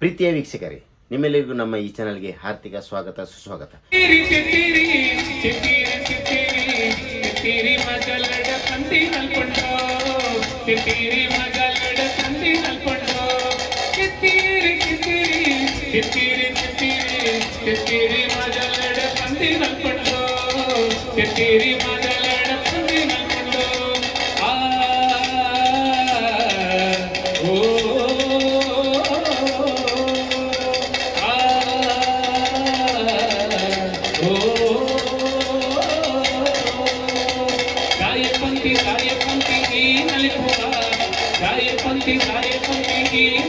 ಪ್ರೀತಿಯ ವೀಕ್ಷಕರೇ ನಿಮ್ಮೆಲ್ಲರಿಗೂ ನಮ್ಮ ಈ ಚಾನಲ್ಗೆ ಹಾರ್ದಿಕ ಸ್ವಾಗತ ಸುಸ್ವಾಗತ. ಮಜಲಡ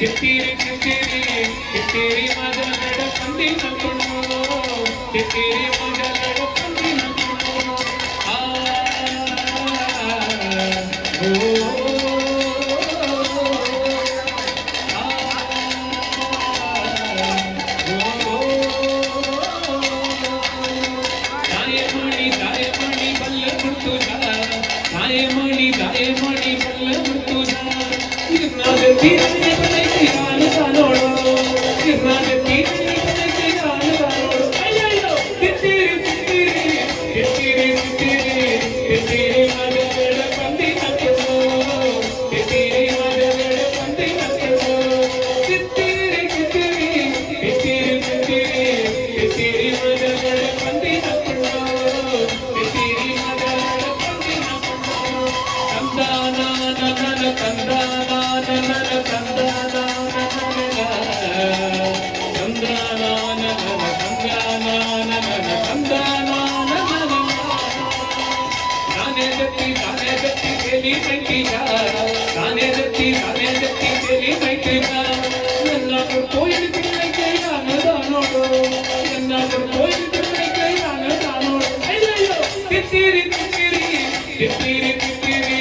ಕಿತ್ತಿರಿ ಕಿತ್ತಿರಿ ಕಿತ್ತಿರಿ ಮಗ ನಡ ತಂದಿ ನಕೊಂಡು ಕಿತ್ತಿರಿ தித்திரி தித்திரி தித்திரி தித்திரி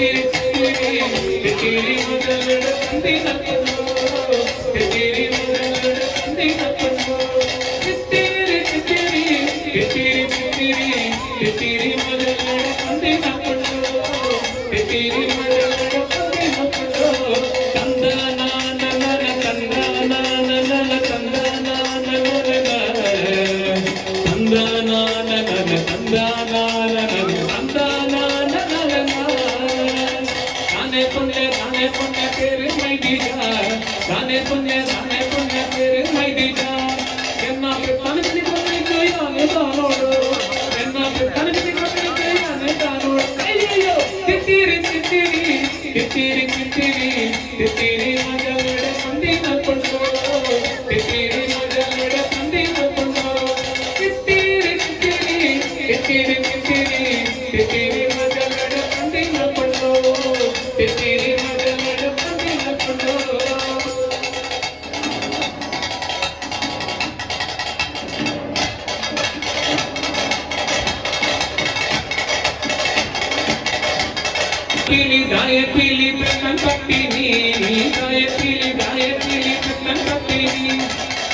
திரு திரு திரு 15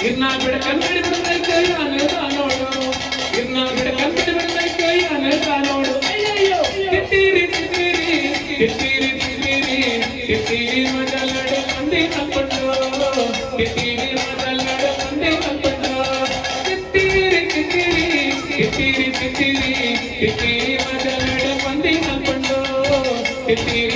ಇನ್ನ ಬಿಡಕನ್ ಬಿಡಬಿಡ್ತೈತೆ ಅನೇತಾನೋಡು ಇನ್ನ ಬಿಡಕನ್ ಬಿಡಬಿಡ್ತೈತೆ ಅನೇತಾನೋಡು ಅಯ್ಯಯ್ಯೋ ತಿತ್ತೀರಿ ತಿತ್ತೀರಿ ತಿತ್ತೀರಿ ತಿತ್ತೀರಿ ತಿತ್ತೀರಿ ಮೊದಲಡೆ ಮಂದಿ ತಕ್ಕೊಂಡು ತಿತ್ತೀರಿ ಮೊದಲಡೆ ಮಂದಿ ತಕ್ಕೊಂಡು ತಿತ್ತೀರಿ ತಿತ್ತೀರಿ ತಿತ್ತೀರಿ ತಿತ್ತೀರಿ ತಿತ್ತೀರಿ ಮೊದಲಡೆ ಮಂದಿ ತಕ್ಕೊಂಡು ತಿತ್ತೀರಿ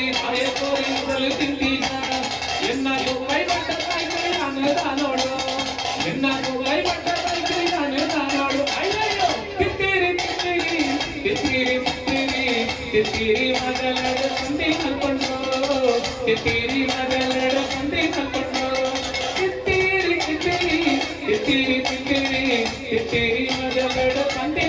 கோரி பழைய கோரி உடல் திண்டின என்ன ரூபாய் பட்ட பைக்கை நான் தானோடு? என்ன ரூபாய் பட்ட பைக்கை நான் தானோடு? ஐயோ தித்திரி தித்திரி தித்திரி தித்திரி தித்திரி மகளட சந்தை கல்பண்டோ தித்திரி மகளட சந்தை கல்பண்டோ தித்திரி தித்திரி தித்திரி தித்திரி தித்திரி மகளட சந்தை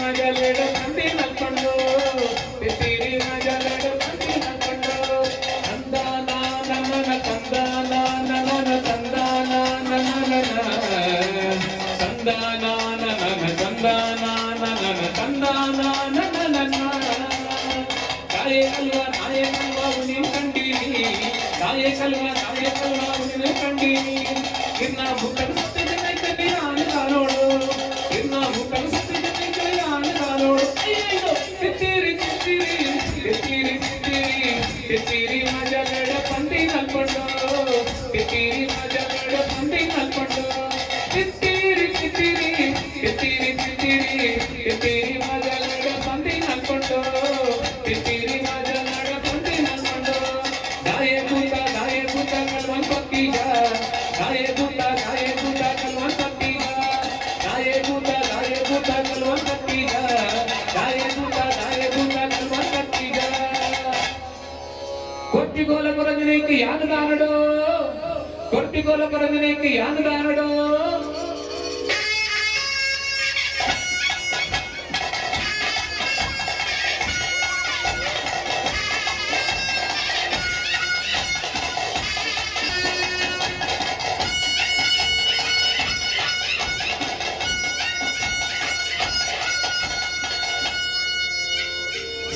కలిగా నాయకులు నిలకండి నిన్న బుక్కలు సత్యజనైతే ఆని కాలోడు నిన్న బుక్కలు సత్యజనైతే ఆని కాలోడు అయ్యో తిత్తిరి తిత్తిరి తిత్తిరి తిత్తిరి తిత్తిరి మజగడ పండి నల్పండు తిత్తిరి మజగడ పండి నల్పండు తిత్తిరి తిత్తిరి తిత్తిరి కొట్టిగోల కొరదినేకి యానుదానడు కొట్టిగోల కొరదినేకి యానుదానడు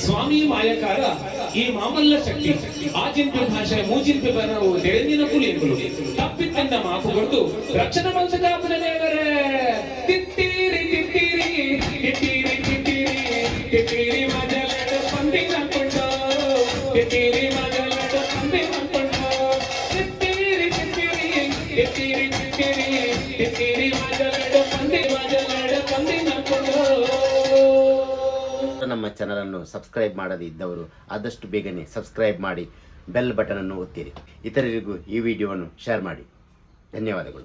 ಸ್ವಾಮಿ ಮಾಯಕಾರ ಈ ಮಾಮಲ್ಲ ಶಕ್ತಿ ಆಜಿಂಪಿ ಭಾಷೆ ಮೂಜಿಂಪಿ ಬರವು ತೆರೆದಿನ ಕುಲಿಯಂಗುಲು ತಪ್ಪಿದ್ದನ್ನ ಮಾಪು ಕೊಟ್ಟು ರಕ್ಷಣ ಮಂಚದಾಪನ ದೇವರೇ ತಿತ್ತೀರಿ ತಿತ್ತೀರಿ ತಿತ್ತೀರಿ ತಿತ್ತೀರಿ ತಿತ್ತೀರಿ ಮಜಲಡ ಪಂದಿ ನಡ್ಕೊಂಡು ತಿತ್ತೀರಿ ನಮ್ಮ ಚಾನಲನ್ನು ಸಬ್ಸ್ಕ್ರೈಬ್ ಮಾಡದೇ ಇದ್ದವರು ಆದಷ್ಟು ಬೇಗನೆ ಸಬ್ಸ್ಕ್ರೈಬ್ ಮಾಡಿ ಬೆಲ್ ಬಟನನ್ನು ಒತ್ತಿರಿ. ಇತರರಿಗೂ ಈ ವಿಡಿಯೋವನ್ನು ಶೇರ್ ಮಾಡಿ. ಧನ್ಯವಾದಗಳು.